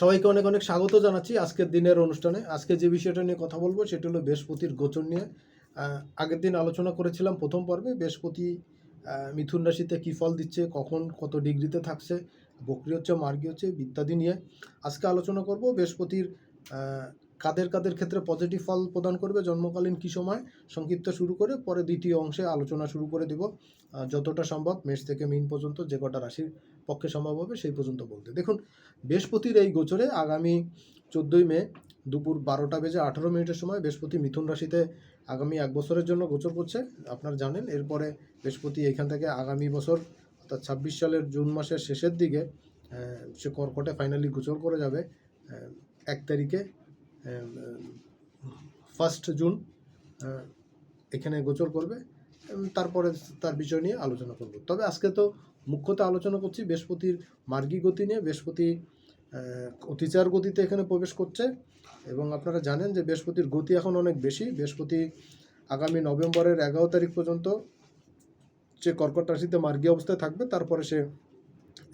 সবাইকে অনেক অনেক স্বাগত জানাচ্ছি আজকের দিনের অনুষ্ঠানে। আজকে যে বিষয়টা নিয়ে কথা বলব, সেটা হলো বৃহস্পতির গোচর নিয়ে। আগের দিন আলোচনা করেছিলাম প্রথম পর্বে, বৃহস্পতি মিথুন রাশিতে কী ফল দিচ্ছে, কখন কত ডিগ্রিতে থাকছে, বকরি হচ্ছে, মার্গী হচ্ছে, ইত্যাদি নিয়ে আজকে আলোচনা করব। বৃহস্পতির কাদের কাদের ক্ষেত্রে পজিটিভ ফল প্রদান করবে, জন্মকালীন কী সময়, সংক্ষিপ্ত শুরু করে পরে দ্বিতীয় অংশে আলোচনা শুরু করে দিব। যতটা সম্ভব, মেষ থেকে মিন পর্যন্ত যে কটা রাশির পক্ষে সম্ভব হবে সেই পর্যন্ত বলতে। দেখুন, বৃহস্পতির এই গোচরে আগামী চোদ্দোই মে দুপুর বারোটা বেজে আঠারো মিনিটের সময় বৃহস্পতি মিথুন রাশিতে আগামী এক বছরের জন্য গোচর করছে, আপনারা জানেন। এরপরে বৃহস্পতি এখান থেকে আগামী বছর, অর্থাৎ ছাব্বিশ সালের জুন মাসের শেষের দিকে সে কর্কটে ফাইনালি গোচর করে যাবে এক তারিখে ফার্স্ট জুন এখানে গোচর করবে। তারপরে তার বিষয় নিয়ে আলোচনা করব। তবে আজকে তো মুখ্যত আলোচনা করছি বৃহস্পতির মার্গী গতি নিয়ে, বৃহস্পতি অতিচার গতিতে এখানে প্রবেশ করছে এবং আপনারা জানেন যে বৃহস্পতির গতি এখন অনেক বেশি। বৃহস্পতি আগামী নভেম্বরের এগারো তারিখ পর্যন্ত যে কর্কট রাশিতে মার্গী অবস্থায় থাকবে, তারপরে সে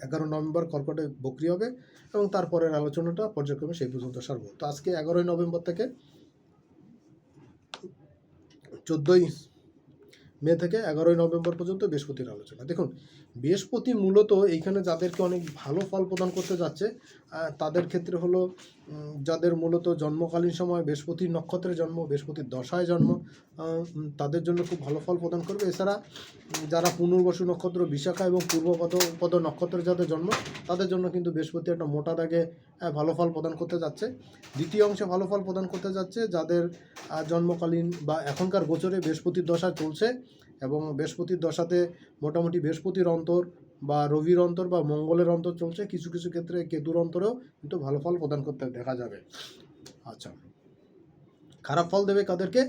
এগারো নভেম্বর কর্কটে বকরি হবে এবং তারপরের আলোচনাটা পর্যায়ক্রমে সেই পর্যন্ত সারব। তো আজকে এগারোই নভেম্বর থেকে চোদ্দোই মে থেকে এগারোই নভেম্বর পর্যন্ত বৃহস্পতির আলোচনা। দেখুন বৃহস্পতি মূলত এইখানে যাদেরকে অনেক ভালো ফল প্রদান করতে যাচ্ছে তাদের ক্ষেত্রে হলো যাদের মূলত জন্মকালীন সময় বৃহস্পতির নক্ষত্রে জন্ম বৃহস্পতির দশায় জন্ম তাদের জন্য খুব ভালো ফল প্রদান করবে। এছাড়া যারা পুনর্বসু নক্ষত্র, বিশাখা এবং পূর্বপদ, পদ নক্ষত্রে যাদের জন্ম, তাদের জন্য কিন্তু বৃহস্পতি একটা মোটা দাগে ভালো ফল প্রদান করতে যাচ্ছে। দ্বিতীয় অংশে ভালো ফল প্রদান করতে যাচ্ছে যাদের জন্মকালীন বা এখনকার গোচরে বৃহস্পতির দশা চলছে এবং বৃহস্পতির দশাতে মোটামুটি বৃহস্পতির অন্তর বা রবির অন্তর বা মঙ্গলের অন্তর চলছে। কিছু কিছু ক্ষেত্রে কেতুর অন্তরেও কিন্তু ভালো ফল প্রদান করতে দেখা যাবে। আচ্ছা। খারাপ ফল দেবে কাদেরকে?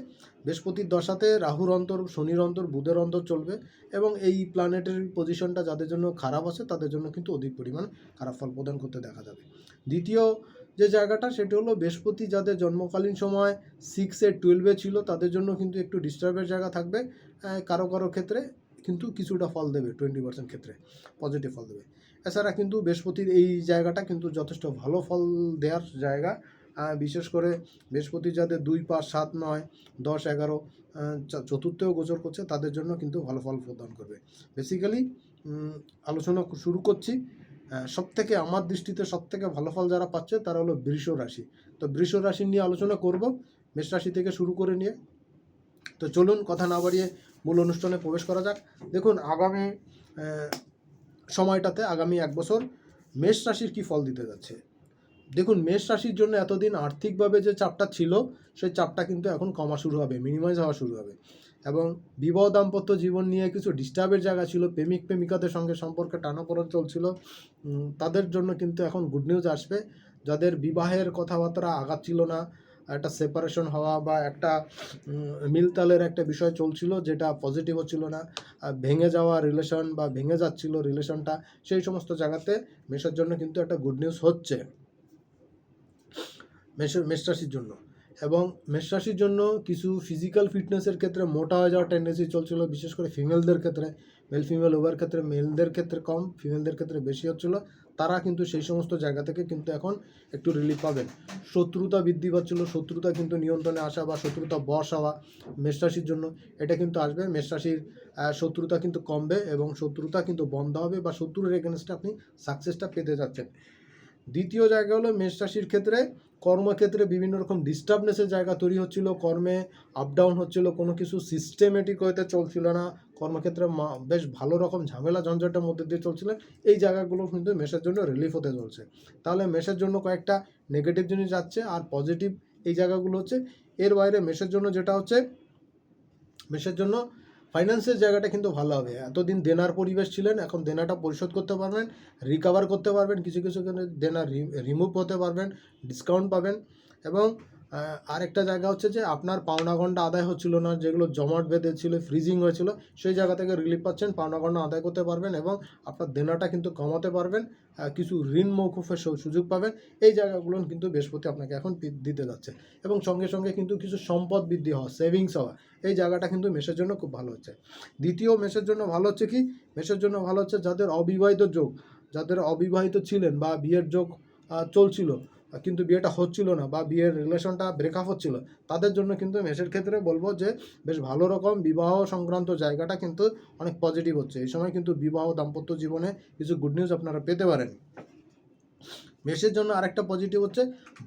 বৃহস্পতির দশাতে রাহুর অন্তর, শনির অন্তর, বুধের অন্তর চলবে এবং এই প্ল্যানেটের পজিশনটা যাদের জন্য খারাপ আছে, তাদের জন্য কিন্তু অধিক পরিমাণ খারাপ ফল প্রদান করতে দেখা যাবে। দ্বিতীয় যে জায়গাটা সেটি হলো বৃহস্পতি যাদের জন্মকালীন সময় সিক্সে টুয়েলভে ছিল, তাদের জন্য কিন্তু একটু ডিস্টার্বের জায়গা থাকবে। কারও কারও ক্ষেত্রে কিন্তু কিছুটা ফল দেবে টোয়েন্টি পার্সেন্ট ক্ষেত্রে পজিটিভ ফল দেবে। এছাড়া কিন্তু বৃহস্পতির এই জায়গাটা কিন্তু যথেষ্ট ভালো ফল দেওয়ার জায়গা। বিশেষ করে বৃহস্পতি যাদের দুই, পাঁচ, সাত, নয়, দশ, এগারো চতুর্থেও গোচর করছে, তাদের জন্য কিন্তু ভালো ফল প্রদান করবে। বেসিক্যালি আলোচনা শুরু করছি। সব থেকে আমার দৃষ্টিতে সব থেকে ভালো ফল যারা পাচ্ছে তারা হলো বৃষ রাশি। তো বৃষ রাশি নিয়ে আলোচনা করব, মেষ রাশি থেকে শুরু করে নিয়ে। তো চলুন, কথা না বাড়িয়ে মূল অনুষ্ঠানে প্রবেশ করা যাক। দেখুন, আগামী সময়টাতে আগামী এক বছর মেষ রাশির কি ফল দিতে যাচ্ছে? দেখুন, মেষ রাশির জন্য এতদিন আর্থিকভাবে যে চাপটা ছিল, সেই চাপটা কিন্তু এখন কমা শুরু হবে মিনিমাইজ হওয়া শুরু হবে। এবং বিবাহ দাম্পত্য জীবন নিয়ে কিছু ডিস্টার্বের জায়গা ছিল, প্রেমিক প্রেমিকাদের সঙ্গে সম্পর্কে টানাপোড়েন চলছিল। তাদের জন্য কিন্তু এখন গুড নিউজ আসবে। যাদের বিবাহের কথাবার্তা আঘাত ছিল না, একটা সেপারেশন হওয়া বা একটা মিলতালের একটা বিষয় চলছিল যেটা পজিটিভ হচ্ছিল না। ভেঙে যাওয়া রিলেশন বা ভেঙে যাচ্ছিল রিলেশনটা সেই সমস্ত জায়গাতে মেষের জন্য কিন্তু একটা গুড নিউজ হচ্ছে। মেষ মেষ রাশির জন্য। এবং মেষ রাশির জন্য কিছু ফিজিক্যাল ফিটনেসের ক্ষেত্রে মোটা হয়ে যাওয়ার টেন্ডেন্সি চলছিল বিশেষ করে ফিমেলদের ক্ষেত্রে। মেল ফিমেল উভয়ের ক্ষেত্রে মেলদের ক্ষেত্রে কম ফিমেলদের ক্ষেত্রে বেশি হচ্ছিল। তারা কিন্তু সেই সমস্ত জায়গা থেকে কিন্তু এখন একটু রিলিফ পাবেন। শত্রুতা বৃদ্ধি পাচ্ছিল শত্রুতা কিন্তু নিয়ন্ত্রণে আসা বা শত্রুতা বস হওয়া মেষ রাশির জন্য এটা কিন্তু আসবে। মেষ রাশির আহ, শত্রুতা কিন্তু কমবে এবং শত্রুতা কিন্তু বন্ধ হবে বা শত্রুর এগেনস্টে আপনি সাকসেসটা পেতে যাচ্ছেন। দ্বিতীয় জায়গা হলো মেষ রাশির ক্ষেত্রে কর্মক্ষেত্রে বিভিন্ন রকম ডিস্টার্বনেসের জায়গা তৈরি হচ্ছিল, কর্মে আপ ডাউন হচ্ছিল, কোনো কিছু সিস্টেমেটিক হইতে চলছিল না। কর্মক্ষেত্রে বেশ ভালো রকম ঝামেলা ঝঞ্ঝাটের মধ্যে দিয়ে চলছিল এই জায়গাগুলো কিন্তু মেষের জন্য রিলিফ হতে চলছে। তাহলে মেষের জন্য কয়েকটা নেগেটিভ জিনিস যাচ্ছে আর পজিটিভ এই জায়গাগুলো হচ্ছে। এর বাইরে মেষের জন্য যেটা হচ্ছে মেষের জন্য ফাইন্যান্সের জায়গাটা কিন্তু ভালো হবে। এতদিন দেনার পরিবেশ ছিলেন, এখন দেনাটা পরিশোধ করতে পারবেন রিকাভার করতে পারবেন, কিছু কিছু দেনা রিমুভ হতে পারবেন ডিসকাউন্ট পাবেন এবং আরেকটা জায়গা হচ্ছে যে আপনার পাওনা গন্ডা আদায় হচ্ছিল না, যেগুলো জমাট বেঁধে ছিল ফ্রিজিং হয়েছিল, সেই জায়গা থেকে রিলিফ পাচ্ছেন, পাওনা গন্ডা আদায় করতে পারবেন এবং আপনার দেনাটা কিন্তু কমাতে পারবেন কিছু ঋণ মৌকুফের সুযোগ পাবেন, এই জায়গাগুলো কিন্তু বৃহস্পতি আপনাকে এখন দিতে যাচ্ছে এবং সঙ্গে সঙ্গে কিন্তু কিছু সম্পদ বৃদ্ধি হওয়া সেভিংস হওয়া, এই জায়গাটা কিন্তু মেষের জন্য খুব ভালো হচ্ছে। দ্বিতীয় মেষের জন্য ভালো হচ্ছে কি? মেষের জন্য ভালো হচ্ছে যাদের অবিবাহিত যোগ, যাদের অবিবাহিত ছিলেন বা বিয়ের যোগ চলছিল কিন্তু বিয়েটা হচ্ছিল না বা বিয়ের রিলেশনটা ব্রেকআপ হচ্ছিল, তাদের জন্য কিন্তু মেষের ক্ষেত্রে বলব যে বেশ ভালো রকম বিবাহ সংক্রান্ত জায়গাটা কিন্তু অনেক পজিটিভ হচ্ছে। এই সময় কিন্তু বিবাহ দাম্পত্য জীবনে কিছু গুড নিউজ আপনারা পেতে পারেন। মেষের জন্য আরেকটা পজিটিভ হচ্ছে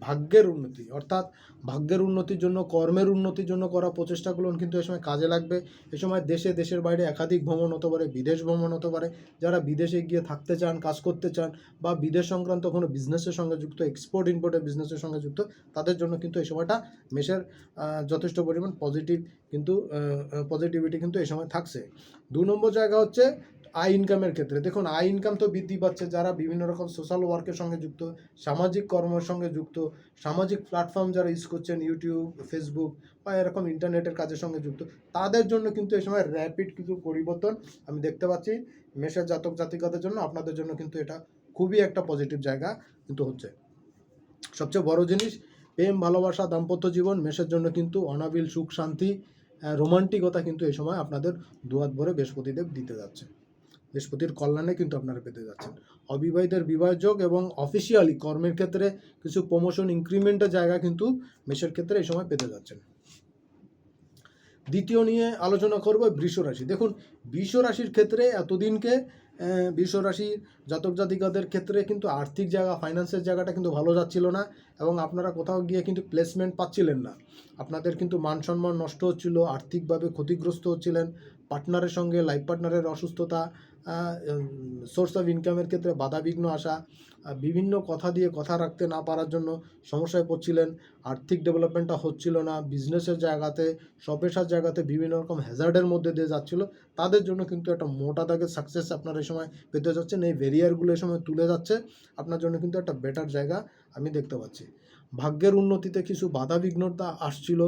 ভাগ্যের উন্নতি। অর্থাৎ ভাগ্যের উন্নতির জন্য, কর্মের উন্নতির জন্য করা প্রচেষ্টাগুলো কিন্তু এ সময় কাজে লাগবে। এ সময় দেশে, দেশের বাইরে একাধিক ভ্রমণ হতে পারে, বিদেশ ভ্রমণ হতে পারে। যারা বিদেশে গিয়ে থাকতে চান, কাজ করতে চান বা বিদেশ সংক্রান্ত কোনো বিজনেসের সঙ্গে যুক্ত এক্সপোর্ট ইম্পোর্টের বিজনেসের সঙ্গে যুক্ত, তাদের জন্য কিন্তু এই সময়টা মেষের যথেষ্ট পরিমাণ পজিটিভ কিন্তু পজিটিভিটি কিন্তু এই সময় থাকছে। দু নম্বর জায়গা হচ্ছে আয় ইনকামের ক্ষেত্রে। দেখুন, আয় ইনকাম তো বৃদ্ধি পাচ্ছে। যারা বিভিন্ন রকম সোশ্যাল ওয়ার্কের সঙ্গে যুক্ত সামাজিক কর্মের সঙ্গে যুক্ত, সামাজিক প্ল্যাটফর্ম যারা ইউজ করছেন ইউটিউব ফেসবুক বা এরকম ইন্টারনেটের কাজের সঙ্গে যুক্ত, তাদের জন্য কিন্তু এই সময় র্যাপিড কিছু পরিবর্তন আমি দেখতে পাচ্ছি। মেষের জাতক জাতিকাদের জন্য আপনাদের জন্য কিন্তু এটা খুবই একটা পজিটিভ জায়গা কিন্তু হচ্ছে। সবচেয়ে বড় জিনিস, প্রেম, ভালোবাসা, দাম্পত্য জীবন, মেষের জন্য কিন্তু অনাবিল, সুখ, শান্তি রোমান্টিকতা কিন্তু এই সময় আপনাদের দুয়াত ভরে বৃহস্পতিদেব দিতে যাচ্ছে। বৃহস্পতির কল্যাণে কিন্তু আপনারা পেতে যাচ্ছেন। অবিবাহিতের বিবাহ যোগ এবং অফিসিয়ালি কর্মের ক্ষেত্রে কিছু প্রমোশন ইনক্রিমেন্টের জায়গা কিন্তু মেষের ক্ষেত্রে এই সময় পেতে যাচ্ছেন। দ্বিতীয় নিয়ে আলোচনা করব বৃষ রাশি। দেখুন, বৃষ রাশির ক্ষেত্রে এতদিনকে বৃষ রাশির জাতক জাতিকাদের ক্ষেত্রে কিন্তু আর্থিক জায়গা ফাইন্যান্সের জায়গাটা কিন্তু ভালো যাচ্ছিল না এবং আপনারা কোথাও গিয়ে কিন্তু প্লেসমেন্ট পাচ্ছিলেন না। আপনাদের কিন্তু মান সম্মান নষ্ট হচ্ছিল, আর্থিকভাবে ক্ষতিগ্রস্ত হচ্ছিলেন পার্টনারের সঙ্গে লাইফ পার্টনারের অসুস্থতা সোর্স অফ ইনকামের ক্ষেত্রে বাধাবিঘ্ন আসা বিভিন্ন কথা দিয়ে কথা রাখতে না পারার জন্য সমস্যায় পড়ছিলেন। আর্থিক ডেভেলপমেন্টটা হচ্ছিল না বিজনেসের জায়গাতে সপেশার জায়গাতে বিভিন্ন রকম হ্যাজার্ডের মধ্যে দিয়ে যাচ্ছিল। তাদের জন্য কিন্তু একটা মোটা দাগের সাকসেস আপনার এই সময় পেতে যাচ্ছেন। এই ভেরিয়ারগুলো এই সময় তুলে যাচ্ছে। আপনার জন্য কিন্তু একটা বেটার জায়গা আমি দেখতে পাচ্ছি। ভাগ্যের উন্নতিতে কিছু বাধা বিঘ্নতা আসছিল।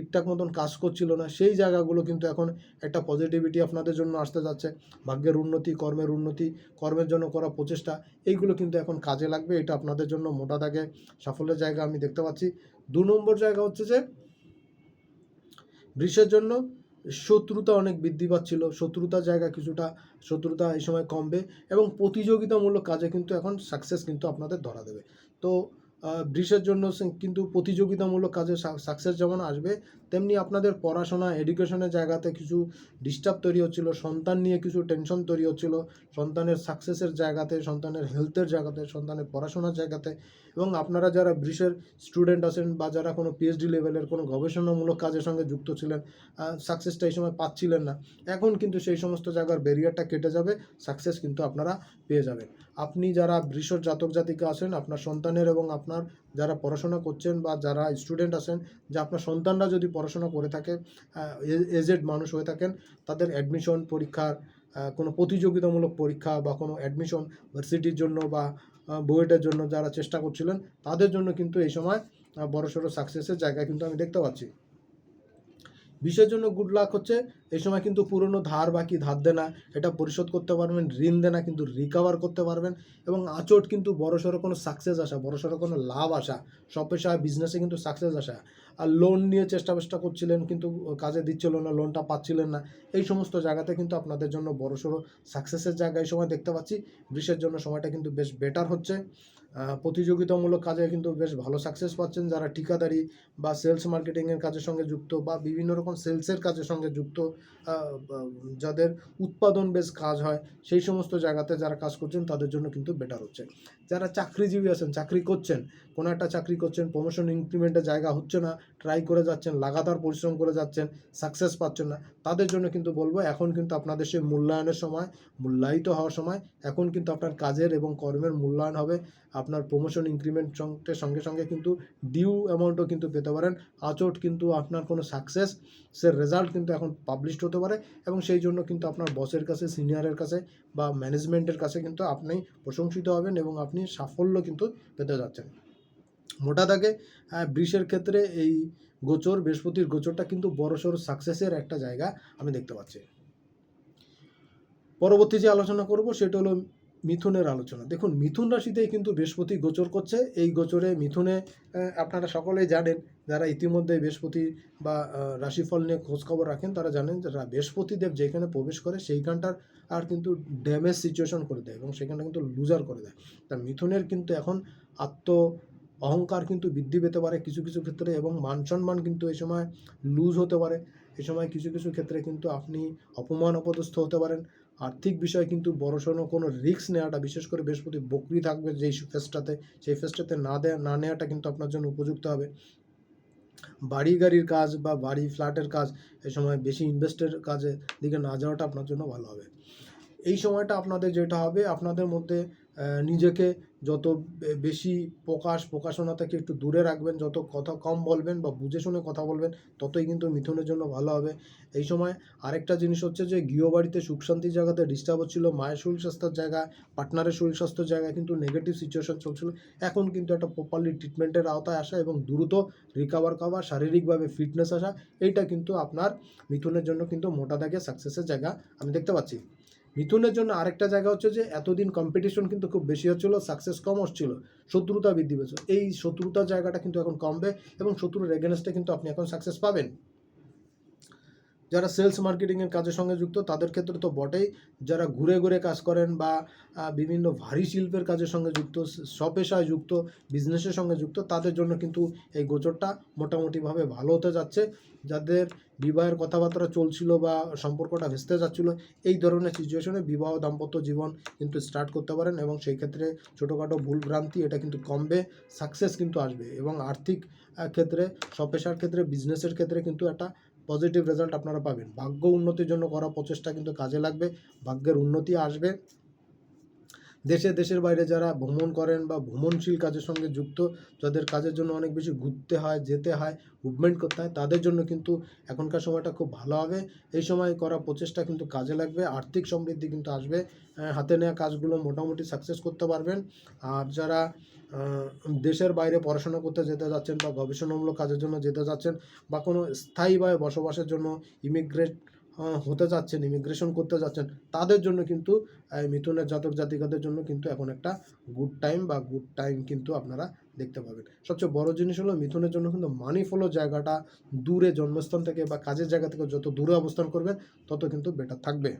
ঠিকঠাক মতন কাজ করছিল না, সেই জায়গাগুলো কিন্তু এখন একটা পজিটিভিটি আপনাদের জন্য আসতে যাচ্ছে। ভাগ্যের উন্নতি, কর্মের উন্নতি, কর্মের জন্য করা প্রচেষ্টা, এইগুলো কিন্তু এখন কাজে লাগবে, এটা আপনাদের জন্য মোটা দাগে সাফল্যের জায়গা আমি দেখতে পাচ্ছি। দু নম্বর জায়গা হচ্ছে যে, বৃষের জন্য শত্রুতা অনেক বৃদ্ধি পাচ্ছিল, শত্রুতার জায়গা কিছুটা, শত্রুতা এই সময় কমবে এবং প্রতিযোগিতামূলক কাজে কিন্তু এখন সাকসেস কিন্তু আপনাদের ধরা দেবে। তো বৃষের জন্য কিন্তু প্রতিযোগিতামূলক কাজে সাকসেস যেমন আসবে তেমনি আপনাদের পড়াশোনা এডুকেশনের জায়গাতে কিছু ডিস্টার্ব তৈরি হচ্ছিল, সন্তান নিয়ে কিছু টেনশন তৈরি হচ্ছিল, সন্তানের সাকসেসের জায়গাতে, সন্তানের হেলথের জায়গাতে, সন্তানের পড়াশোনার জায়গাতে এবং আপনারা যারা বৃষের স্টুডেন্ট আছেন বা যারা কোনো পিএইচডি লেভেলের কোনো গবেষণামূলক কাজের সঙ্গে যুক্ত ছিলেন সাকসেসটা এই সময় পাচ্ছিলেন না। এখন কিন্তু সেই সমস্ত জায়গার ব্যারিয়ারটা কেটে যাবে সাকসেস কিন্তু আপনারা পেয়ে যাবেন। আপনি যারা বৃষর জাতক জাতিকা আছেন, আপনার সন্তানের এবং আপনার যারা পড়াশোনা করছেন বা যারা স্টুডেন্ট আছেন, যে আপনার সন্তানরা যদি পড়াশোনা করে থাকে এজেড মানুষ হয়ে থাকেন, তাদের অ্যাডমিশন পরীক্ষার কোনো প্রতিযোগিতামূলক পরীক্ষা বা কোনো অ্যাডমিশন ভার্সিটির জন্য বা বুয়েটের জন্য যারা চেষ্টা করছিলেন, তাদের জন্য কিন্তু এই সময় বড়ো বড়সড় সাকসেসের জায়গা কিন্তু আমি দেখতে পাচ্ছি। বিশের জন্য গুড লাক হচ্ছে। এই সময় কিন্তু পুরনো ধার বাকি ধার দেনা, এটা পরিশোধ করতে পারবেন, ঋণ দেনা কিন্তু রিকভার করতে পারবেন এবং আচট কিন্তু বড়সড় কোনো সাকসেস আসা বড়সড় কোনো লাভ আসা, সব পেশা বিজনেসে কিন্তু সাকসেস আসা। আর লোন নিয়ে চেষ্টা চেষ্টা করছিলেন কিন্তু কাজে দিচ্ছিল না লোনটা পাচ্ছিলেন না। এই সমস্ত জায়গাতে কিন্তু আপনাদের জন্য বড়সড় সাকসেসের জায়গা এই সময় দেখতে পাচ্ছি। বৃষের জন্য সময়টা কিন্তু বেশ বেটার হচ্ছে। প্রতিযোগিতামূলক কাজে কিন্তু বেশ ভালো সাকসেস পাচ্ছেন যারা ঠিকাদারি বা সেলস মার্কেটিংয়ের কাজের সঙ্গে যুক্ত বা বিভিন্ন রকম সেলসের কাজের সঙ্গে যুক্ত যাদের উৎপাদন বেশ কাজ হয়, সেই সমস্ত জায়গাতে যারা কাজ করছেন তাদের জন্য কিন্তু বেটার হচ্ছে। যারা চাকরিজীবী আছেন, চাকরি করছেন, কোনো একটা চাকরি করছেন প্রমোশন ইনক্রিমেন্টের জায়গা হচ্ছে না ট্রাই করে যাচ্ছেন, লাগাতার পরিশ্রম করে যাচ্ছেন সাকসেস পাচ্ছেন না, তাদের জন্য কিন্তু বলব এখন কিন্তু আপনাদের সেই মূল্যায়নের সময়, মূল্যায়িত হওয়ার সময়, এখন কিন্তু আপনার কাজের এবং কর্মের মূল্যায়ন হবে। আপনার প্রমোশন ইনক্রিমেন্ট সঙ্গে সঙ্গে সঙ্গে কিন্তু ডিউ অ্যামাউন্টও কিন্তু পেতে পারেন। আচট কিন্তু আপনার কোনো সাকসেস সে রেজাল্ট কিন্তু এখন পাবলিশড হতে পারে এবং সেই জন্য কিন্তু আপনার বসের কাছে সিনিয়রের কাছে বা ম্যানেজমেন্টের কাছে কিন্তু আপনি প্রশংসিত হবেন এবং আপনি সাফল্য কিন্তু পেতে যাচ্ছেন। মোটা আহ, বৃষের ক্ষেত্রে এই গোচর বৃহস্পতির গোচরটা কিন্তু বড়সড় সাকসেসের একটা জায়গা আমি দেখতে পাচ্ছি। পরবর্তী যে আলোচনা করব সেটা হলো মিথুনের আলোচনা। দেখুন, মিথুন রাশিতেই কিন্তু বৃহস্পতি গোচর করছে। এই গোচরে মিথুনে আপনারা সকলেই জানেন, যারা ইতিমধ্যে বৃহস্পতি বা রাশিফল নিয়ে খোঁজখবর রাখেন, তারা জানেন রা- বৃহস্পতিদেব যেখানে প্রবেশ করে, সেইখানটার আর কিন্তু ড্যামেজ সিচুয়েশন করে দেয় এবং সেখানটা কিন্তু লুজার করে দেয়। তা মিথুনের কিন্তু এখন আত্ম অহংকার কিন্তু বৃদ্ধি পেতে পারে কিছু কিছু ক্ষেত্রে এবং মান সম্মান কিন্তু এই সময় লুজ হতে পারে। এ সময় কিছু কিছু ক্ষেত্রে কিন্তু আপনি অপমান, অপদস্থ হতে পারেন। আর্থিক বিষয়ে কিন্তু বড়সড় কোনো রিস্ক নেওয়াটা, বিশেষ করে বৃহস্পতি বকরি থাকবে যেই ফেসটাতে, সেই ফেসটাতে না দেয়া, না নেওয়াটা কিন্তু আপনার জন্য উপযুক্ত হবে। বাড়ি গাড়ির কাজ বা বাড়ি ফ্ল্যাটের কাজ, এ সময় বেশি ইনভেস্টের কাজে দিকে না যাওয়াটা আপনার জন্য ভালো হবে। এই সময়টা আপনাদের যেটা হবে, আপনাদের মধ্যে নিজেকে যত বেশি প্রকাশ, প্রকাশনা থেকে একটু দূরে রাখবেন, যত কথা কম বলবেন বা বুঝে শুনে কথা বলবেন, ততই কিন্তু মিথুনের জন্য ভালো হবে। এই সময় আরেকটা জিনিস হচ্ছে যে, গৃহবাড়িতে সুখ শান্তির জায়গাতে ডিস্টার্ব হচ্ছিল, মায়ের শরীর স্বাস্থ্যের জায়গা পার্টনারের শরীর স্বাস্থ্যের জায়গায় কিন্তু নেগেটিভ সিচুয়েশন চলছিল। এখন কিন্তু একটা প্রপারলি ট্রিটমেন্টের আওতায় আসা এবং দ্রুত রিকাভার করা, শারীরিকভাবে ফিটনেস আসা, এইটা কিন্তু আপনার মিথুনের জন্য কিন্তু মোটা দাগে সাকসেসের জায়গা আমি দেখতে পাচ্ছি। মিথুনের জন্য আরেকটা জায়গা হচ্ছে যে এতদিন কম্পিটিশন কিন্তু খুব বেশি হচ্ছিল সাকসেস কম হচ্ছিল, শত্রুতা বৃদ্ধি পেয়েছে এই শত্রুতার জায়গাটা কিন্তু এখন কমবে এবং শত্রুর এগেনস্টে কিন্তু আপনি এখন সাকসেস পাবেন। যারা সেলস মার্কেটিংয়ের কাজের সঙ্গে যুক্ত, তাদের ক্ষেত্রে তো বটেই। যারা ঘুরে ঘুরে কাজ করেন বা বিভিন্ন ভারী শিল্পের কাজের সঙ্গে যুক্ত স্বপেশায় যুক্ত বিজনেসের সঙ্গে যুক্ত, তাদের জন্য কিন্তু এই গোচরটা মোটামুটিভাবে ভালো হতে যাচ্ছে। যাদের বিবাহের কথাবার্তা চলছিল বা সম্পর্কটা ভেস্তে যাচ্ছিল, এই ধরনের সিচুয়েশনে বিবাহ দাম্পত্য জীবন কিন্তু স্টার্ট করতে পারেন এবং সেই ক্ষেত্রে ছোটোখাটো ভুলভ্রান্তি এটা কিন্তু কমবে সাকসেস কিন্তু আসবে এবং আর্থিক ক্ষেত্রে স্বপেশার ক্ষেত্রে বিজনেসের ক্ষেত্রে কিন্তু একটা পজিটিভ রেজাল্ট আপনারা পাবেন। ভাগ্য উন্নতির জন্য করা প্রচেষ্টা কিন্তু কাজে লাগবে, ভাগ্যের উন্নতি আসবে। দেশে, দেশের বাইরে যারা ভ্রমণ করেন বা ভ্রমণশীল কাজের সঙ্গে যুক্ত, যাদের কাজের জন্য অনেক বেশি ঘুরতে হয়, যেতে হয় মুভমেন্ট করতে হয়, তাদের জন্য কিন্তু এখনকার সময়টা খুব ভালো হবে। এই সময় করা প্রচেষ্টা কিন্তু কাজে লাগবে, আর্থিক সমৃদ্ধি কিন্তু আসবে। হাতে নেওয়া কাজগুলো মোটামুটি সাকসেস করতে পারবেন। আর যারা দেশের বাইরে পড়াশোনা করতে যেতে যাচ্ছেন বা গবেষণামূলক কাজের জন্য যেতে যাচ্ছেন বা কোনো স্থায়ীভাবে বসবাসের জন্য ইমিগ্রেট হতে যাচ্ছেন ইমিগ্রেশন করতে যাচ্ছেন, তাদের জন্য কিন্তু মিথুনের জাতক জাতিকাদের জন্য কিন্তু এখন একটা গুড টাইম বা গুড টাইম কিন্তু আপনারা দেখতে পাবেন। সবচেয়ে বড় জিনিস হলো মিথুনের জন্য কিন্তু মানি ফলো জায়গাটা দূরে জন্মস্থান থেকে বা কাজের জায়গা থেকে যত দূরে অবস্থান করবেন, তত কিন্তু বেটার থাকবে।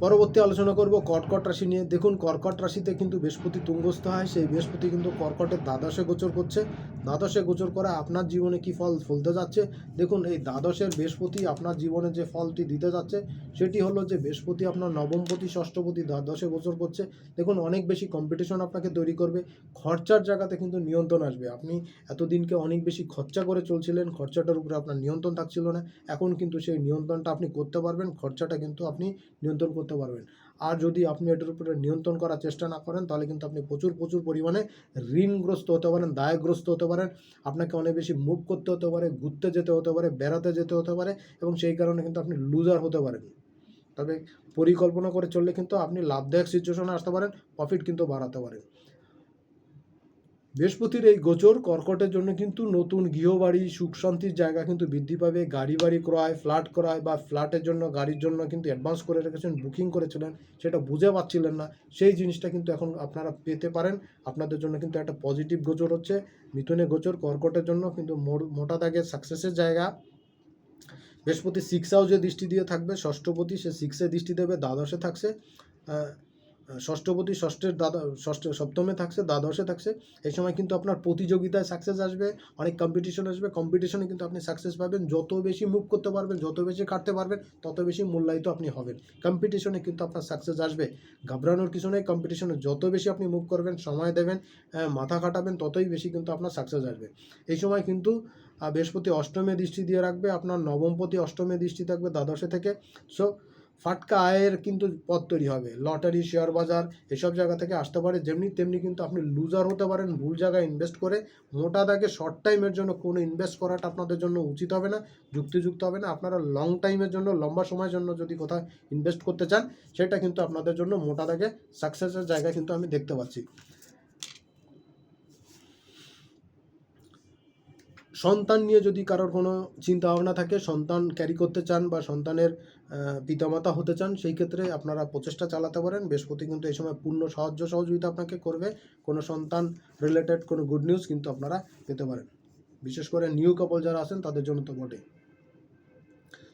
পরবর্তী আলোচনা করব কর্কট রাশি নিয়ে। দেখুন, কর্কট রাশিতে কিন্তু বৃহস্পতি তুঙ্গস্থ হয়। সেই বৃহস্পতি কিন্তু কর্কটের দ্বাদশে গোচর করছে। দ্বাদশে গোচর করা আপনার জীবনে কি ফল ফলতে যাচ্ছে? দেখুন, এই দ্বাদশের বৃহস্পতি আপনার জীবনে যে ফলটি দিতে যাচ্ছে, সেটি হলো যে বৃহস্পতি আপনার নবমপতি, ষষ্ঠপতি দ্বাদশে গোচর করছে। দেখুন, অনেক বেশি কম্পিটিশন আপনাকে তৈরি করবে। খরচার জায়গাতে কিন্তু নিয়ন্ত্রণ আসবে। আপনি এতদিনকে অনেক বেশি খরচা করে চলছিলেন। খরচাটার উপরে আপনার নিয়ন্ত্রণ থাকছিল না। এখন কিন্তু সেই নিয়ন্ত্রণটা আপনি করতে পারবেন। খরচাটা কিন্তু আপনি নিয়ন্ত্রণ করতে পারবেন। আর যদি আপনি এটার উপরে নিয়ন্ত্রণ করার চেষ্টা না করেন, তাহলে কিন্তু আপনি প্রচুর প্রচুর পরিমাণে ঋণগ্রস্ত হতে পারেন, দায়গ্রস্ত হতে পারেন, আপনাকে অনেক বেশি মুভ করতে হতে পারে, ঘুরতে যেতে হতে পারে, বেড়াতে যেতে হতে পারে এবং সেই কারণে কিন্তু আপনি লুজার হতে পারেন। তবে পরিকল্পনা করে চললে কিন্তু আপনি লাভদায়ক সিচুয়েশনে আসতে পারেন প্রফিট কিন্তু বাড়াতে পারেন। বৃহস্পতির এই গোচর কর্কটের জন্য কিন্তু নতুন গৃহবাড়ি সুখ শান্তির জায়গা কিন্তু বৃদ্ধি পাবে। গাড়ি বাড়ি ক্রয়, ফ্ল্যাট ক্রয় বা ফ্ল্যাটের জন্য, গাড়ির জন্য কিন্তু অ্যাডভান্স করে রেখেছেন বুকিং করেছিলেন, সেটা বুঝে পাচ্ছিলেন না। সেই জিনিসটা কিন্তু এখন আপনারা পেতে পারেন। আপনাদের জন্য কিন্তু একটা পজিটিভ গোচর হচ্ছে। মিথুনে গোচর কর্কটের জন্য কিন্তু মোটা দাগের সাকসেসের জায়গা। বৃহস্পতি সিক্স হাউসে দৃষ্টি দিয়ে থাকবে, ষষ্ঠপতি সে সিক্সে দৃষ্টি দেবে, দ্বাদশে থাকছে। ষষ্ঠপতি ষষ্ঠের দাদা ষষ্ঠ সপ্তমে থাকছে দ্বাদশে থাকছে। এই সময় কিন্তু আপনার প্রতিযোগিতায় সাকসেস আসবে অনেক কম্পিটিশন আসবে। কম্পিটিশনে কিন্তু আপনি সাকসেস পাবেন। যত বেশি মুভ করতে পারবেন যত বেশি কাটতে পারবেন তত বেশি মূল্যায়িত আপনি হবেন। কম্পিটিশনে কিন্তু আপনার সাকসেস আসবে। ঘাবড়ানোর কিছু নেই কম্পিটিশনে যত বেশি আপনি মুভ করবেন সময় দেবেন আহ, মাথা খাটাবেন ততই বেশি কিন্তু আপনার সাকসেস আসবে। এই সময় কিন্তু বৃহস্পতি অষ্টমে দৃষ্টি দিয়ে রাখবে। আপনার নবমপতি অষ্টমে দৃষ্টি থাকবে দ্বাদশে থেকে। সো ফাটকা আয়ের কিন্তু পথ তৈরি হবে। লটারি, শেয়ার বাজার এসব জায়গা থেকে আসতে পারে। যেমনি তেমনি কিন্তু আপনি লুজার হতে পারেন, ভুল জায়গায় ইনভেস্ট করে। মোটা দাগে শর্ট টাইমের জন্য কোনো ইনভেস্ট করাটা আপনাদের জন্য উচিত হবে না, যুক্তিযুক্ত হবে না। আপনারা লং টাইমের জন্য, লম্বা সময়ের জন্য যদি কোথাও ইনভেস্ট করতে চান, সেটা কিন্তু আপনাদের জন্য মোটা দাগে সাকসেসের জায়গা কিন্তু আমি দেখতে পাচ্ছি। সন্তান নিয়ে যদি কারোর কোনো চিন্তা ভাবনা থাকে, সন্তান ক্যারি করতে চান বা সন্তানের পিতামাতা হতে চান, সেই ক্ষেত্রে আপনারা প্রচেষ্টা চালাতে পারেন। বৃহস্পতি কিন্তু এই সময় পূর্ণ সাহায্য সহযোগিতা আপনাকে করবে। কোনো সন্তান রিলেটেড কোনো গুড নিউজ কিন্তু আপনারা পেতে পারেন। বিশেষ করে নিউ কাপল যারা আছেন, তাদের জন্য তো বটে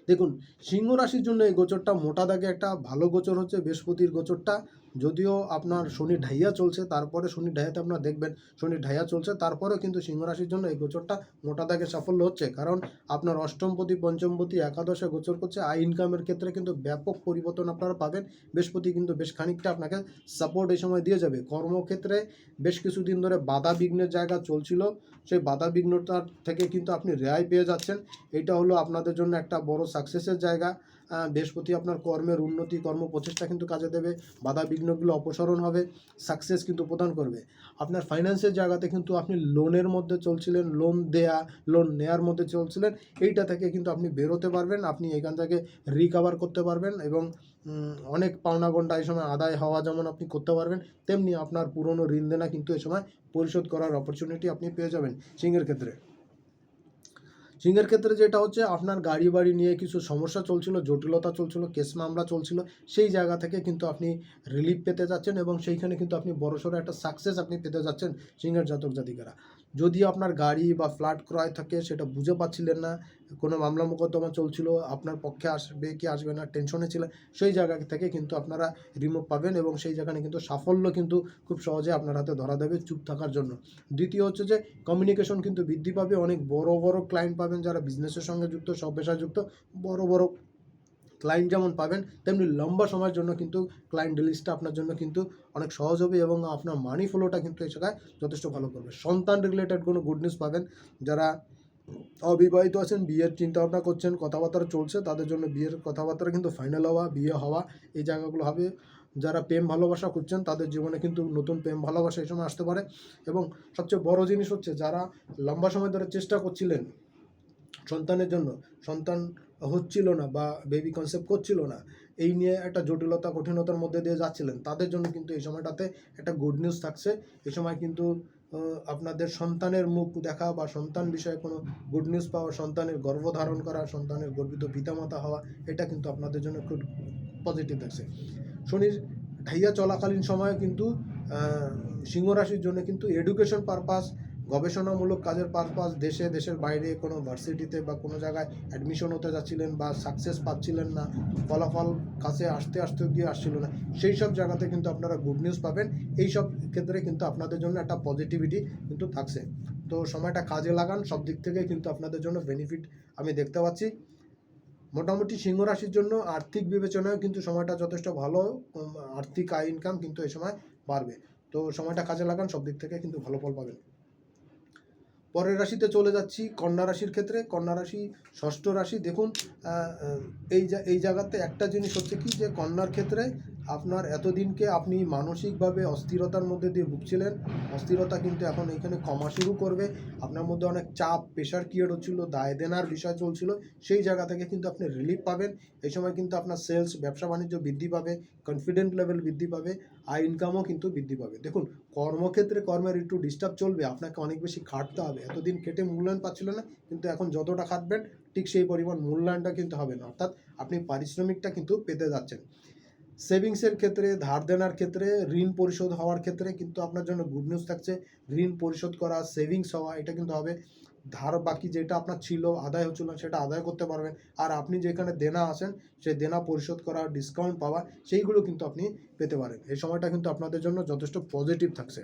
দেখুন, সিংহ রাশির জন্য এই গোচরটা মোটা দাগে একটা ভালো গোচর হচ্ছে বৃহস্পতির গোচরটা। যদিও আপনার শনি ঢাইয়া চলছে, তারপরে শনি ঢাইয়াতে আপনার দেখবেন, শনি ঢাইয়া চলছে, তারপরেও কিন্তু সিংহ রাশির জন্য এই গোচরটা মোটা দাগে সাফল্য হচ্ছে। কারণ আপনার অষ্টমপতি পঞ্চমপতি একাদশে গোচর করছে আয় ইনকামের ক্ষেত্রে কিন্তু ব্যাপক পরিবর্তন আপনারা পাবেন। বৃহস্পতি কিন্তু বেশ খানিকটা আপনাকে সাপোর্ট এই সময় দিয়ে যাবে। কর্মক্ষেত্রে বেশ কিছুদিন ধরে বাধা বিঘ্নের জায়গা চলছিল। সেই বাধা বিঘ্নতার থেকে কিন্তু আপনি রেহাই পেয়ে যাচ্ছেন। এটা হলো আপনাদের জন্য একটা বড় সাকসেসের জায়গা। বৃহস্পতি আপনার কর্মের উন্নতি, কর্ম প্রচেষ্টা কিন্তু কাজে দেবে, বাধা বিঘ্নগুলো অপসারণ হবে সাকসেস কিন্তু প্রদান করবে। আপনার ফাইন্যান্সের জায়গাতে কিন্তু আপনি লোনের মধ্যে চলছিলেন লোন দেয়া লোন নেয়ার মধ্যে চলছিলেন, এইটা থেকে কিন্তু আপনি বেরোতে পারবেন, আপনি এখান থেকে রিকভার করতে পারবেন এবং অনেক পাওনা গন্ডা এই সময় আদায় হওয়া যেমন আপনি করতে পারবেন, তেমনি আপনার পুরনো ঋণ দেনা কিন্তু এই সময় পরিশোধ করার অপরচুনিটি আপনি পেয়ে যাবেন, সিংহের ক্ষেত্রে। সিংহের ক্ষেত্রে যেটা হচ্ছে, আপনার গাড়ি বাড়ি নিয়ে কিছু সমস্যা চলছিল, জটিলতা চলছিল, কেস মামলা চলছিল, সেই জায়গা থেকে কিন্তু আপনি রিলিফ পেতে যাচ্ছেন এবং সেইখানে কিন্তু আপনি বড়সড় একটা সাকসেস আপনি পেতে যাচ্ছেন সিংহের জাতক জাতিকারা যদি আপনার গাড়ি বা ফ্ল্যাট ক্রয় থাকে সেটা বুঝে পাচ্ছিলেন না, কোনো মামলা মোকদ্দমা চলছিল, আপনার পক্ষে আসবে কি আসবে না, টেনশনে ছিলেন, সেই জায়গা থেকে কিন্তু আপনারা রিমুভ পাবেন এবং সেই জায়গায় কিন্তু সাফল্য কিন্তু খুব সহজে আপনার হাতে ধরা দেবে চুপ থাকার জন্য। দ্বিতীয় হচ্ছে যে কমিউনিকেশন কিন্তু বৃদ্ধি পাবে, অনেক বড় বড় ক্লায়েন্ট পাবেন যারা বিজনেসের সঙ্গে যুক্ত, সব পেশায় যুক্ত, বড় বড় ক্লায়েন্ট যেমন পাবেন, তেমনি লম্বা সময়ের জন্য কিন্তু ক্লায়েন্ট লিস্টটা আপনার জন্য কিন্তু অনেক সহজ হবে এবং আপনার মানি ফ্লোটা কিন্তু এই জায়গায় যথেষ্ট ভালো করবে। সন্তান রিলেটেড কোনো গুড নিউজ পাবেন। যারা অবিবাহিত আছেন, বিয়ের চিন্তা ভাবনা করছেন, কথাবার্তা চলছে, তাদের জন্য বিয়ের কথাবার্তা কিন্তু ফাইনাল হওয়া, বিয়ে হওয়া, এই জায়গাগুলো হবে। যারা প্রেম ভালোবাসা করছেন তাদের জীবনে কিন্তু নতুন প্রেম ভালোবাসা এই সময় আসতে পারে। এবং সবচেয়ে বড় জিনিস হচ্ছে, যারা লম্বা সময় ধরে চেষ্টা করছিলেন সন্তানের জন্য, সন্তান হচ্ছিল না বা বেবি কনসেপ্ট করছিল না, এই নিয়ে একটা জটিলতা, কঠিনতার মধ্যে দিয়ে যাচ্ছিলেন। তাদের জন্য কিন্তু এই সময়টাতে একটা গুড নিউজ থাকছে। এই সময় কিন্তু আপনাদের সন্তানের মুখ দেখা বা সন্তান বিষয়ে কোনো গুড নিউজ পাওয়া, সন্তানের গর্ভধারণ করা, সন্তানের গর্বিত পিতামাতা হওয়া, এটা কিন্তু আপনাদের জন্য খুব পজিটিভ থাকছে। শনির ঢাইয়া চলাকালীন সময়ে কিন্তু সিংহ রাশির জন্য কিন্তু এডুকেশন পারপাস গবেষণামূলক কাজের পারপাস দেশে, দেশের বাইরে কোনো ভার্সিটিতে বা কোনো জায়গায় অ্যাডমিশন হতে যাচ্ছিলেন বা সাকসেস পাচ্ছিলেন না, ফলাফল কাছে আসতে আসতে গিয়ে আসছিল না, সেই সব জায়গাতে কিন্তু আপনারা গুড নিউজ পাবেন। এই সব ক্ষেত্রে কিন্তু আপনাদের জন্য একটা পজিটিভিটি কিন্তু থাকছে। তো সময়টা কাজে লাগান, সব দিক থেকে কিন্তু আপনাদের জন্য বেনিফিট আমি দেখতে পাচ্ছি। মোটামুটি সিংহ রাশির জন্য আর্থিক বিবেচনায় কিন্তু সময়টা যথেষ্ট ভালো আর্থিক আয় ইনকাম কিন্তু এই সময় বাড়বে। তো সময়টা কাজে লাগান, সব দিক থেকে কিন্তু ভালো ফল পাবেন। পরের রাশিতে চলে যাচ্ছি, কন্যা রাশির ক্ষেত্রে। কন্যা রাশি, ষষ্ঠ রাশি, দেখুন এই এই জায়গাতে একটা জিনিস হচ্ছে কি যে, কন্যার ক্ষেত্রে আপনার এতদিনকে আপনি মানসিকভাবে অস্থিরতার মধ্যে দিয়ে ভুগছিলেন। অস্থিরতা কিন্তু এখন এখানে কমা শুরু করবে। আপনার মধ্যে অনেক চাপ প্রেশার ক্রিয়েট হচ্ছিল, দায় দেনার বিষয় চলছিল। সেই জায়গা থেকে কিন্তু আপনি রিলিফ পাবেন। এই সময় কিন্তু আপনার সেলস ব্যবসা বাণিজ্য বৃদ্ধি পাবে কনফিডেন্ট লেভেল বৃদ্ধি পাবে আয় ইনকামও কিন্তু বৃদ্ধি পাবে। দেখুন, কর্মক্ষেত্রে কর্মের একটু ডিস্টার্ব চলবে, আপনাকে অনেক বেশি খাটতে হবে। এতদিন খেটে মূল্যায়ন পাচ্ছিল না, কিন্তু এখন যতটা খাটবেন, ঠিক সেই পরিমাণ মূল্যায়নটা কিন্তু হবে না। অর্থাৎ আপনি পারিশ্রমিকটা কিন্তু পেতে যাচ্ছেন। সেভিংসের ক্ষেত্রে, ধার দেনার ক্ষেত্রে, ঋণ পরিশোধ হওয়ার ক্ষেত্রে কিন্তু আপনার জন্য গুড নিউজ থাকছে। ঋণ পরিশোধ করা সেভিংস হওয়া, এটা কিন্তু হবে। ধার বাকি যেটা আপনার ছিল, আদায় হচ্ছিল না সেটা আদায় করতে পারবেন। আর আপনি যেখানে দেনা আছেন, সেই দেনা পরিশোধ করা ডিসকাউন্ট পাওয়া, সেইগুলো কিন্তু আপনি পেতে পারেন। এই সময়টা কিন্তু আপনাদের জন্য যথেষ্ট পজিটিভ থাকছে।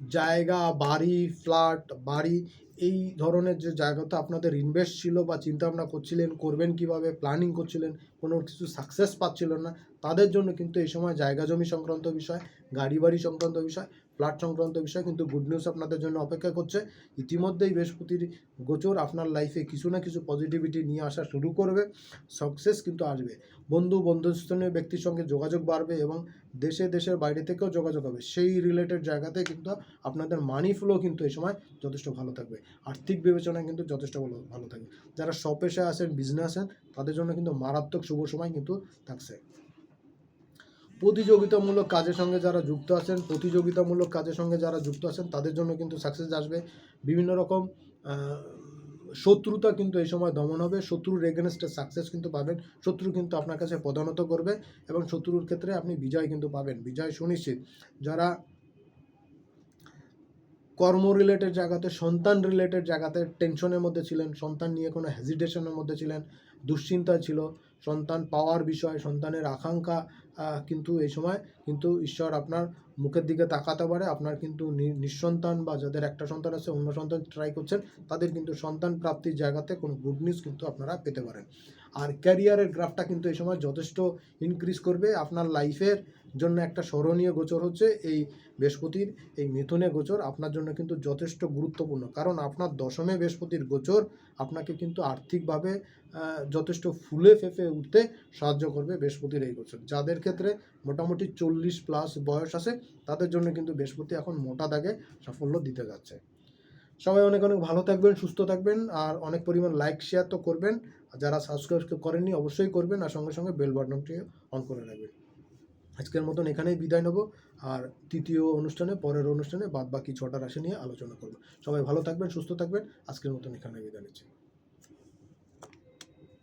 জায়গা, বাড়ি ফ্ল্যাট বাড়ি এই ধরনের যে জায়গাতে আপনাদের ইনভেস্ট ছিল বা চিন্তা ভাবনা করছিলেন, করবেন কীভাবে প্ল্যানিং করছিলেন, কোনো কিছু সাকসেস পাচ্ছিলেন না, তাদের জন্য কিন্তু এই সময় জায়গা জমি সংক্রান্ত বিষয়, গাড়ি বাড়ি সংক্রান্ত বিষয় ফ্ল্যাট সংক্রান্ত বিষয় কিন্তু গুড নিউজ আপনাদের জন্য অপেক্ষা করছে। ইতিমধ্যেই বৃহস্পতির গোচর আপনার লাইফে কিছু না কিছু পজিটিভিটি নিয়ে আসা শুরু করবে সাকসেস কিন্তু আসবে। বন্ধু, বন্ধুস্থানীয় ব্যক্তির সঙ্গে যোগাযোগ বাড়বে এবং দেশে, দেশের বাইরে থেকেও যোগাযোগ হবে। সেই রিলেটেড জায়গাতে কিন্তু আপনাদের মানি ফ্লো কিন্তু এই সময় যথেষ্ট ভালো থাকবে। আর্থিক বিবেচনায় কিন্তু যথেষ্ট ভালো ভালো থাকবে। যারা স্বপেশায় আসেন বিজনেস আছেন তাদের জন্য কিন্তু মারাত্মক শুভ সময় কিন্তু থাকছে। প্রতিযোগিতামূলক কাজের সঙ্গে যারা যুক্ত আছেন, প্রতিযোগিতামূলক কাজের সঙ্গে যারা যুক্ত আছেন, তাদের জন্য কিন্তু সাকসেস আসবে। বিভিন্ন রকম শত্রুতা কিন্তু এই সময় দমন হবে। শত্রুর এগেনস্টে সাকসেস কিন্তু পাবেন। শত্রু কিন্তু আপনার কাছে প্রধানত করবে এবং শত্রুর ক্ষেত্রে আপনি বিজয় কিন্তু পাবেন। বিজয় সুনিশ্চিত। যারা কর্ম রিলেটেড জায়গাতে, সন্তান রিলেটেড জায়গাতে টেনশনের মধ্যে ছিলেন, সন্তান নিয়ে কোনো হেজিটেশনের মধ্যে ছিলেন দুশ্চিন্তা ছিল, সন্তান পাওয়ার বিষয়, সন্তানের আকাঙ্ক্ষা কিন্তু এই সময় কিন্তু ঈশ্বর আপনার মুখের দিকে তাকাতে পারে। আপনার কিন্তু নিঃসন্তান বা যাদের একটা সন্তান আছে, অন্য সন্তান ট্রাই করছেন, তাদের কিন্তু সন্তান প্রাপ্তির জায়গাতে কোনো গুড নিউজ কিন্তু আপনারা পেতে পারেন। আর ক্যারিয়ারের গ্রাফটা কিন্তু এই সময় যথেষ্ট ইনক্রিজ করবে। আপনার লাইফের জন্য একটা স্মরণীয় গোচর হচ্ছে এই বৃহস্পতির এই মিথুনে গোচর আপনার জন্য কিন্তু যথেষ্ট গুরুত্বপূর্ণ। কারণ আপনার দশমে বৃহস্পতির গোচর আপনাকে কিন্তু আর্থিকভাবে যথেষ্ট ফুলে ফেঁপে উঠতে সাহায্য করবে বৃহস্পতির এই গোচর। যাদের ক্ষেত্রে মোটামুটি চল্লিশ প্লাস বয়স আছে, তাদের জন্য কিন্তু বৃহস্পতি এখন মোটা দাগে সাফল্য দিতে যাচ্ছে। সবাই অনেক অনেক ভালো থাকবেন, সুস্থ থাকবেন আর অনেক পরিমাণ লাইক শেয়ার তো করবেন। যারা সাবস্ক্রাইব করেননি, অবশ্যই করবেন। আর সঙ্গে সঙ্গে বেল বাটনটি অন করে রাখবেন। আজকের মতন এখানেই বিদায় নেব। আর তৃতীয় অনুষ্ঠানে, পরের অনুষ্ঠানে বাদ বাকি ছটা রাশি নিয়ে আলোচনা করব। সবাই ভালো থাকবেন, সুস্থ থাকবেন। আজকের মতন এখানে বিদায় নিচ্ছি।